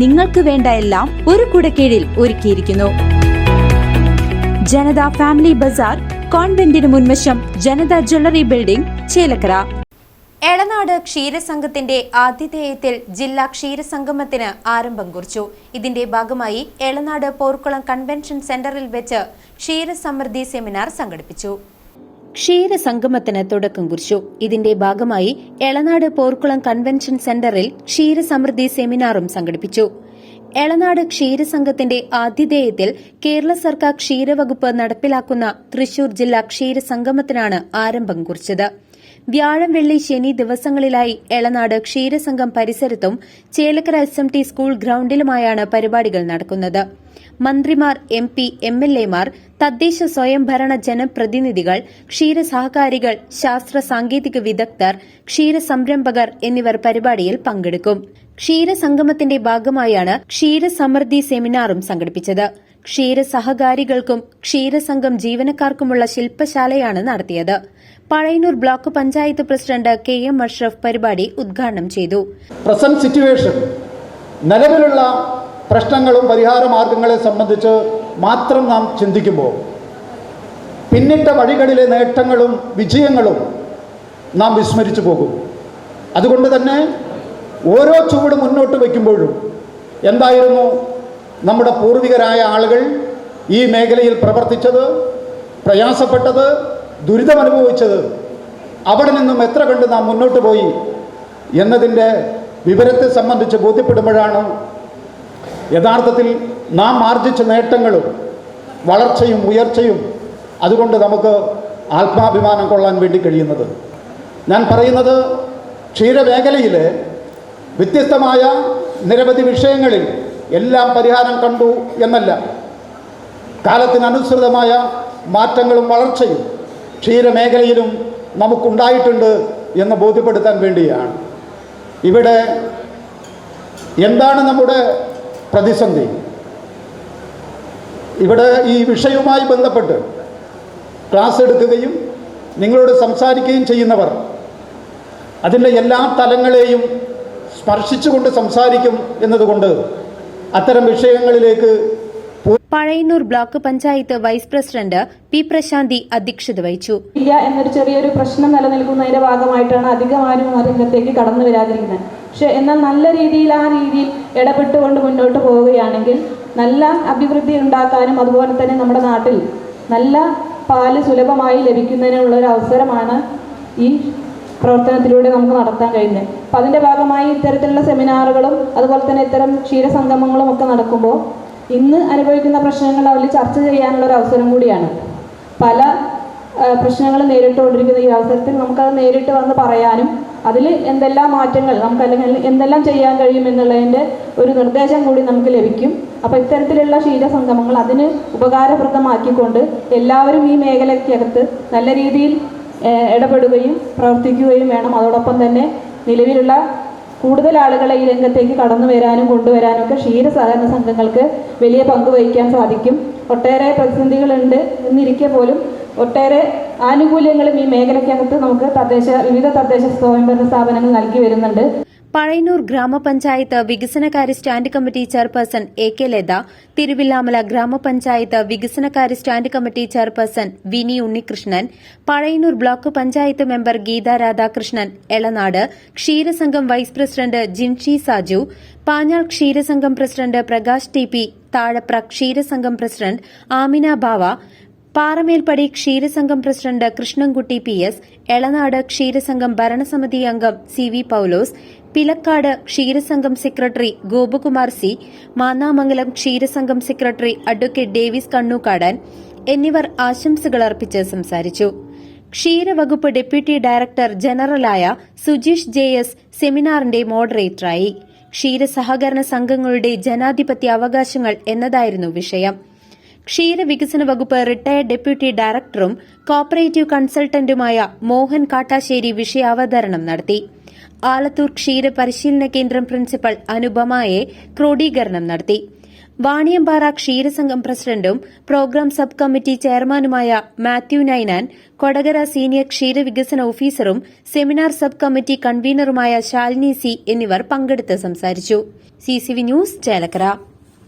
നിങ്ങൾക്ക് വേണ്ട എല്ലാം ഒരു കുടക്കീഴിൽ ഒരുക്കിയിരിക്കുന്നു. ജനത ഫാമിലി ബസാർ കോൺവെന്റിന് മുൻവശം ജനത ജ്വല്ലറി ബിൽഡിംഗ് ചേലക്കര. എളനാട് ക്ഷീരസംഘത്തിന്റെ ആതിഥേയത്തിൽ ജില്ലാ ക്ഷീരസംഗമത്തിന് ആരംഭം കുറിച്ചു. ഇതിന്റെ ഭാഗമായി എളനാട് പോർക്കുളം കൺവെൻഷൻ സെന്ററിൽ വെച്ച് ക്ഷീരസമൃദ്ധി സെമിനാർ സംഘടിപ്പിച്ചു. ക്ഷീരസംഗമത്തിന് തുടക്കം കുറിച്ചു. ഇതിന്റെ ഭാഗമായി എളനാട് പോർക്കുളം കൺവെൻഷൻ സെന്ററിൽ ക്ഷീരസമൃദ്ധി സെമിനാറും സംഘടിപ്പിച്ചു. എളനാട് ക്ഷീരസംഘത്തിന്റെ ആതിഥേയത്തിൽ കേരള സർക്കാർ ക്ഷീരവകുപ്പ് നടപ്പിലാക്കുന്ന തൃശൂർ ജില്ലാ ക്ഷീരസംഗമത്തിനാണ് ആരംഭം കുറിച്ചത്. വ്യാഴം വെള്ളി ശനി ദിവസങ്ങളിലായി എളനാട് ക്ഷീരസംഘം പരിസരത്തും Chelakkara S M T school ഗ്രൌണ്ടിലുമായാണ് പരിപാടികൾ നടക്കുന്നത്. മന്ത്രിമാർ എം പി എം എൽ എമാർ തദ്ദേശ സ്വയംഭരണ ജനപ്രതിനിധികൾ ക്ഷീരസഹകാരികൾ ശാസ്ത്ര സാങ്കേതിക വിദഗ്ധർ ക്ഷീരസംരംഭകർ എന്നിവർ പരിപാടിയിൽ പങ്കെടുക്കും. ക്ഷീരസംഗമത്തിന്റെ ഭാഗമായാണ് ക്ഷീരസമൃദ്ധി സെമിനാറും സംഘടിപ്പിച്ചത്. ക്ഷീരസഹകാരികൾക്കും ക്ഷീരസംഘം ജീവനക്കാർക്കുമുള്ള ശില്പശാലയാണ് നടത്തിയത്. Pazhayannur block panchayat president K M Ashraf പരിപാടി ഉദ്ഘാടനം ചെയ്തു. പ്രസന്റ് സിറ്റുവേഷൻ നിലവിലുള്ള പ്രശ്നങ്ങളും പരിഹാര മാർഗങ്ങളെ സംബന്ധിച്ച് മാത്രം നാം ചിന്തിക്കുമ്പോൾ പിന്നിട്ട വഴികളിലെ നേട്ടങ്ങളും വിജയങ്ങളും നാം വിസ്മരിച്ചു പോകും. അതുകൊണ്ട് തന്നെ ഓരോ ചുവട് മുന്നോട്ട് വയ്ക്കുമ്പോഴും എന്തായിരുന്നു? നമ്മുടെ പൂർവികരായ ആളുകൾ ഈ മേഖലയിൽ പ്രവർത്തിച്ചത് പ്രയാസപ്പെട്ടത് ദുരിതമനുഭവിച്ചത് അവിടെ നിന്നും എത്ര കണ്ട് നാം മുന്നോട്ട് പോയി എന്നതിന്റെ വിവരത്തെ സംബന്ധിച്ച് ബോധ്യപ്പെടുമ്പോഴാണ് യഥാർത്ഥത്തിൽ നാം ആർജിച്ച നേട്ടങ്ങളും വളർച്ചയും ഉയർച്ചയും അതുകൊണ്ട് നമുക്ക് ആത്മാഭിമാനം കൊള്ളാൻ വേണ്ടി കഴിയുന്നത്. ഞാൻ പറയുന്നത് ക്ഷീരമേഖലയിൽ വ്യത്യസ്തമായ നിരവധി വിഷയങ്ങളിൽ എല്ലാം പരിഹാരം കണ്ടു എന്നല്ല. കാലത്തിനനുസൃതമായ മാറ്റങ്ങളും വളർച്ചയും ക്ഷീരമേഖലയിലും നമുക്കുണ്ടായിട്ടുണ്ട് എന്ന് ബോധ്യപ്പെടുത്താൻ വേണ്ടിയാണ്. ഇവിടെ എന്താണ് നമ്മുടെ പ്രതിസന്ധി? ഇവിടെ ഈ വിഷയവുമായി ബന്ധപ്പെട്ട് ക്ലാസ് എടുക്കുകയും നിങ്ങളോട് സംസാരിക്കുകയും ചെയ്യുന്നവർ അതിന്റെ എല്ലാ തലങ്ങളെയും സ്പർശിച്ചുകൊണ്ട് സംസാരിക്കും എന്നതുകൊണ്ട് അത്തരം വിഷയങ്ങളിലേക്ക് Pazhayannur block panchayat vice president P Prasanthi അധ്യക്ഷത വഹിച്ചു. ഇല്ല എന്നൊരു ചെറിയൊരു പ്രശ്നം നിലനിൽക്കുന്നതിന്റെ ഭാഗമായിട്ടാണ് അധികം ആരും ആ രംഗത്തേക്ക് കടന്നു വരാതിരിക്കുന്നത് പക്ഷെ എന്നാൽ നല്ല രീതിയിൽ ആ രീതിയിൽ ഇടപെട്ടുകൊണ്ട് മുന്നോട്ട് പോവുകയാണെങ്കിൽ നല്ല അഭിവൃദ്ധി ഉണ്ടാക്കാനും അതുപോലെ തന്നെ നമ്മുടെ നാട്ടിൽ നല്ല പാൽ സുലഭമായി ലഭിക്കുന്നതിനുള്ള ഒരു അവസരമാണ് ഈ പ്രവർത്തനത്തിലൂടെ നമുക്ക് നടത്താൻ കഴിയുന്നത്. അപ്പം അതിന്റെ ഭാഗമായി ഇത്തരത്തിലുള്ള സെമിനാറുകളും അതുപോലെ തന്നെ ഇത്തരം ക്ഷീരസംഗമങ്ങളും ഒക്കെ നടക്കുമ്പോൾ ഇന്ന് അനുഭവിക്കുന്ന പ്രശ്നങ്ങൾ അവർ ചർച്ച ചെയ്യാനുള്ള ഒരു അവസരം കൂടിയാണ്. പല പ്രശ്നങ്ങൾ നേരിട്ടുകൊണ്ടിരിക്കുന്ന ഈ അവസരത്തിൽ നമുക്കത് നേരിട്ട് വന്ന് പറയാനും അതിൽ എന്തെല്ലാം മാറ്റങ്ങൾ നമുക്ക് അല്ലെങ്കിൽ എന്തെല്ലാം ചെയ്യാൻ കഴിയും എന്നുള്ളതിന്റെ ഒരു നിർദ്ദേശം കൂടി നമുക്ക് ലഭിക്കും. അപ്പോൾ ഇത്തരത്തിലുള്ള ക്ഷീരസംഗമങ്ങൾ അതിന് ഉപകാരപ്രദമാക്കിക്കൊണ്ട് എല്ലാവരും ഈ മേഖലയ്ക്കകത്ത് നല്ല രീതിയിൽ ഇടപെടുകയും പ്രവർത്തിക്കുകയും വേണം. അതോടൊപ്പം തന്നെ നിലവിലുള്ള കൂടുതൽ ആളുകളെ ഈ രംഗത്തേക്ക് കടന്നു വരാനും കൊണ്ടുവരാനും ഒക്കെ ക്ഷീര സഹകരണ സംഘങ്ങൾക്ക് വലിയ പങ്ക് വഹിക്കാൻ സാധിക്കും. ഒട്ടേറെ പ്രതിസന്ധികളുണ്ട് എന്നിരിക്കെ പോലും ഒട്ടേറെ ആനുകൂല്യങ്ങളും ഈ മേഖലയ്ക്കകത്ത് നമുക്ക് തദ്ദേശ വിവിധ തദ്ദേശ സ്വയംഭരണ സ്ഥാപനങ്ങൾ നൽകി വരുന്നുണ്ട്. പഴയന്നൂർ ഗ്രാമപഞ്ചായത്ത് വികസനകാര്യ stand committee chairperson A K Latha Thiruvilwamala ഗ്രാമപഞ്ചായത്ത് വികസനകാര്യ stand committee chairperson Vini Unnikrishnan Pazhayannur block panchayat member Geetha Radhakrishnan Elanad ക്ഷീരസംഘം vice president Jinshi Saju Panjal ക്ഷീരസംഘം president Prakash T P Thazhapra ക്ഷീരസംഘം president Amina Bava Paramelpadi ക്ഷീരസംഘം president Krishnankutty P S Elanad ക്ഷീരസംഘം ഭരണസമിതി അംഗം C V Paulose Pilakkad ക്ഷീരസംഘം secretary Gopakumar C Mannamangalam ക്ഷീരസംഘം secretary advocate Davis Kannookadan എന്നിവർ ആശംസകൾ അർപ്പിച്ച് സംസാരിച്ചു. ക്ഷീരവകുപ്പ് deputy director ജനറലായ Sujeesh J S സെമിനാറിന്റെ മോഡറേറ്ററായി. ക്ഷീരസഹകരണ സംഘങ്ങളുടെ ജനാധിപത്യ അവകാശങ്ങൾ എന്നതായിരുന്നു വിഷയം. ക്ഷീരവികസന വകുപ്പ് റിട്ടയർഡ് ഡെപ്യൂട്ടി ഡയറക്ടറും കോപ്പറേറ്റീവ് കൺസൾട്ടന്റുമായ മോഹൻ കാട്ടാശ്ശേരി വിഷയാവതരണം നടത്തി. ആലത്തൂർ ക്ഷീര പരിശീലന കേന്ദ്രം പ്രിൻസിപ്പൽ അനുപമയെ ക്രോഡീകരണം നടത്തി. വാണിയമ്പാറ ക്ഷീരസംഘം പ്രസിഡന്റും പ്രോഗ്രാം സബ് കമ്മിറ്റി ചെയർമാനുമായ മാത്യു നൈനാൻ കൊടകര സീനിയർ ക്ഷീരവികസന ഓഫീസറും സെമിനാർ സബ് കമ്മിറ്റി കൺവീനറുമായ ശാലിനി സി എന്നിവർ പങ്കെടുത്ത് സംസാരിച്ചു. CCV news Chelakkara.